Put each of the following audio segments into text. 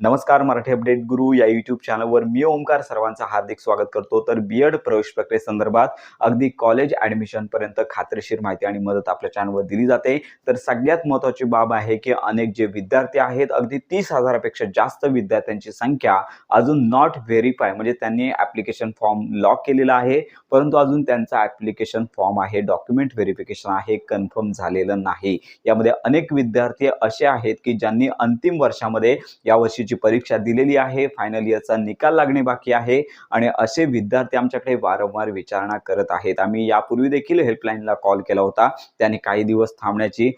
नमस्कार मराठी अपडेट गुरु या युट्यूब चॅनलवर मी ओंकार सर्वांचं हार्दिक स्वागत करतो. तर बी एड प्रवेश प्रक्रियेसंदर्भात अगदी कॉलेज ॲडमिशनपर्यंत खात्रीशीर माहिती आणि मदत आपल्या चॅनलवर दिली जाते. तर सगळ्यात महत्त्वाची बाब आहे की अनेक जे विद्यार्थी आहेत अगदी तीस हजारापेक्षा जास्त विद्यार्थ्यांची संख्या अजून नॉट व्हेरीफाय म्हणजे त्यांनी ॲप्लिकेशन फॉर्म लॉक केलेला आहे. परंतु अजून त्यांचा ॲप्लिकेशन फॉर्म आहे डॉक्युमेंट व्हेरिफिकेशन आहे कन्फर्म झालेलं नाही. यामध्ये अनेक विद्यार्थी असे आहेत की ज्यांनी अंतिम वर्षामध्ये यावर्षी ची परीक्षा दिलेली आहे. फायनल इयरचा निकाल लागणे बाकी आहे. आणि असे विद्यार्थी आमच्याकडे वारंवार विचारणा करत आहेत. आम्ही यापूर्वी देखील हेल्पलाईनला कॉल केला होता. त्यांनी काही दिवस थांबण्याची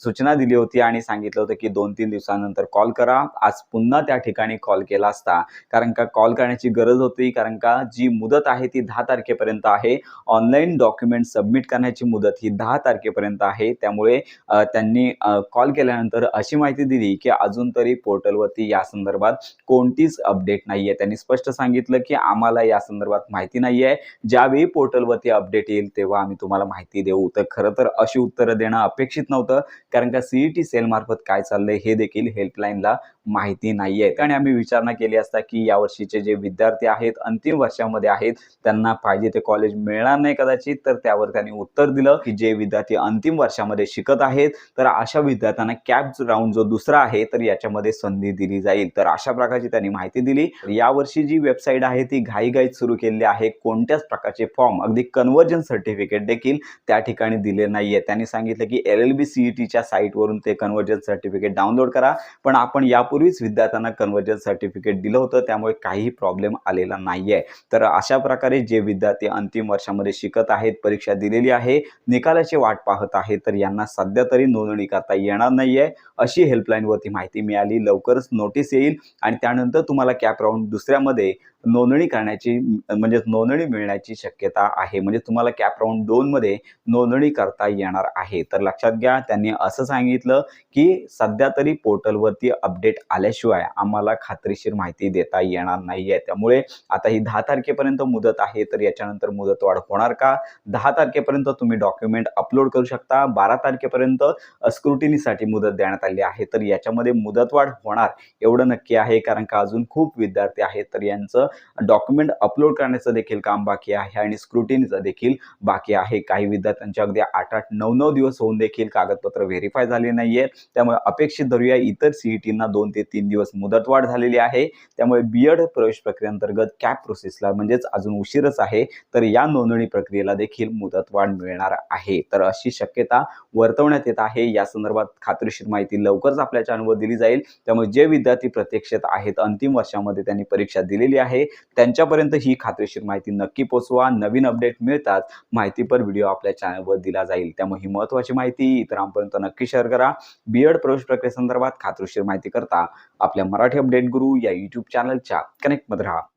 सूचना दिली होती आणि सांगितलं होतं की दोन तीन दिवसानंतर कॉल करा. आज पुन्हा त्या ठिकाणी कॉल केला असता. कारण का कॉल करण्याची गरज होती. कारण का जी मुदत आहे ती दहा तारखेपर्यंत आहे. ऑनलाईन डॉक्युमेंट सबमिट करण्याची मुदत ही दहा तारखेपर्यंत आहे. त्यामुळे त्यांनी कॉल केल्यानंतर अशी माहिती दिली की अजून तरी पोर्टलवर पोर्टलवरती या संदर्भात कोणतीच अपडेट नाही आहे त्यांनी स्पष्ट सांगितलं की आम्हाला या संदर्भात माहिती नाही आहे ज्यावेळी पोर्टलवरती अपडेट येईल तेव्हा आम्ही तुम्हाला माहिती देऊ. तर खरं तर अशी उत्तरं देणं अपेक्षित नव्हतं. कारण का सीईटी सेल सेलमार्फत काय चाललंय हे देखील हेल्पलाईनला माहिती नाही आहे आणि आम्ही विचारणा केली असता की यावर्षीचे जे विद्यार्थी आहेत अंतिम वर्षामध्ये आहेत त्यांना पाहिजे ते कॉलेज मिळणार नाही कदाचित. तर त्यावर त्यांनी उत्तर दिलं की जे विद्यार्थी अंतिम वर्षामध्ये शिकत आहेत तर अशा विद्यार्थ्यांना कॅप राऊंड जो दुसरा आहे तर याच्यामध्ये संधी दिली जाईल. तर अशा प्रकारची त्यांनी माहिती दिली. यावर्षी जी वेबसाईट आहे ती घाईघाईत सुरू केलेली आहे. कोणत्याच प्रकारचे फॉर्म अगदी कन्वर्जन सर्टिफिकेट देखील त्या ठिकाणी दिले नाहीये. त्यांनी सांगितलं की एल एल बी सीईटीच्या साईटवरून ते कन्वर्जन सर्टिफिकेट डाउनलोड करा. पण आपण यापूर्वीच विद्यार्थ्यांना कन्वर्जन सर्टिफिकेट दिलं होतं त्यामुळे काहीही प्रॉब्लेम आलेला नाहीये. तर अशा प्रकारे जे विद्यार्थी अंतिम वर्षामध्ये शिकत आहेत परीक्षा दिलेली आहे निकालाची वाट पाहत आहे तर यांना सध्या तरी नोंदणी करता येणार नाहीये. अशी हेल्पलाईनवरती माहिती मिळाली. लवकर नोटीस येईल आणि त्यानंतर तुम्हाला कॅप राऊंड दुसऱ्यामध्ये नोंदणी करण्याची म्हणजे नोंदणी मिळण्याची शक्यता आहे. म्हणजे तुम्हाला कॅप राऊंड दोनमध्ये नोंदणी करता येणार आहे. तर लक्षात घ्या त्यांनी असं सांगितलं की सध्या तरी पोर्टलवरती अपडेट आल्याशिवाय आम्हाला खात्रीशीर माहिती देता येणार नाही आहे त्यामुळे आता ही दहा तारखेपर्यंत मुदत आहे तर याच्यानंतर मुदतवाढ होणार का? दहा तारखेपर्यंत तुम्ही डॉक्युमेंट अपलोड करू शकता. बारा तारखेपर्यंत स्क्रुटिनीसाठी मुदत देण्यात आली आहे. तर याच्यामध्ये मुदतवाढ होणार एवढं नक्की आहे कारण का अजून खूप विद्यार्थी आहेत. तर यांचं डॉक्युमेंट अपलोड करण्याचं देखील काम बाकी आहे आणि स्क्रुटिनीचं देखील बाकी आहे. काही विद्यार्थ्यांचे अगदी आठ आठ नऊ नऊ दिवस होऊन देखील कागदपत्र व्हेरीफाय झाले नाहीये. त्यामुळे अपेक्षित धरूया इतर सीईटींना दोन ते तीन दिवस मुदतवाढ झालेली आहे. त्यामुळे बीएड प्रवेश प्रक्रियेअंतर्गत कॅप प्रोसेसला म्हणजेच अजून उशीरच आहे तर या नोंदणी प्रक्रियेला देखील मुदतवाढ मिळणार आहे. तर अशी शक्यता वर्तवण्यात येत आहे. या संदर्भात खात्रीशीर माहिती लवकरच आपल्या चॅनलवर दिली जाईल. त्यामुळे जे विद्यार्थी प्रत्यक्षात आहेत अंतिम वर्षामध्ये त्यांनी परीक्षा दिलेली आहे. आहे त्यांच्यापर्यंत ही खात्रीशीर माहिती नक्की पोचवा. नवीन अपडेट मिळतात माहितीपर व्हिडिओ आपल्या चॅनलवर दिला जाईल. त्यामुळे ही महत्त्वाची माहिती. इतरांपर्यंत नक्की शेअर करा. बीएड प्रवेश प्रक्रियेसंदर्भात खात्रीशीर माहिती करता आपल्या मराठी अपडेट गुरु या यूट्यूब चॅनलच्या कनेक्टमध्ये राहा.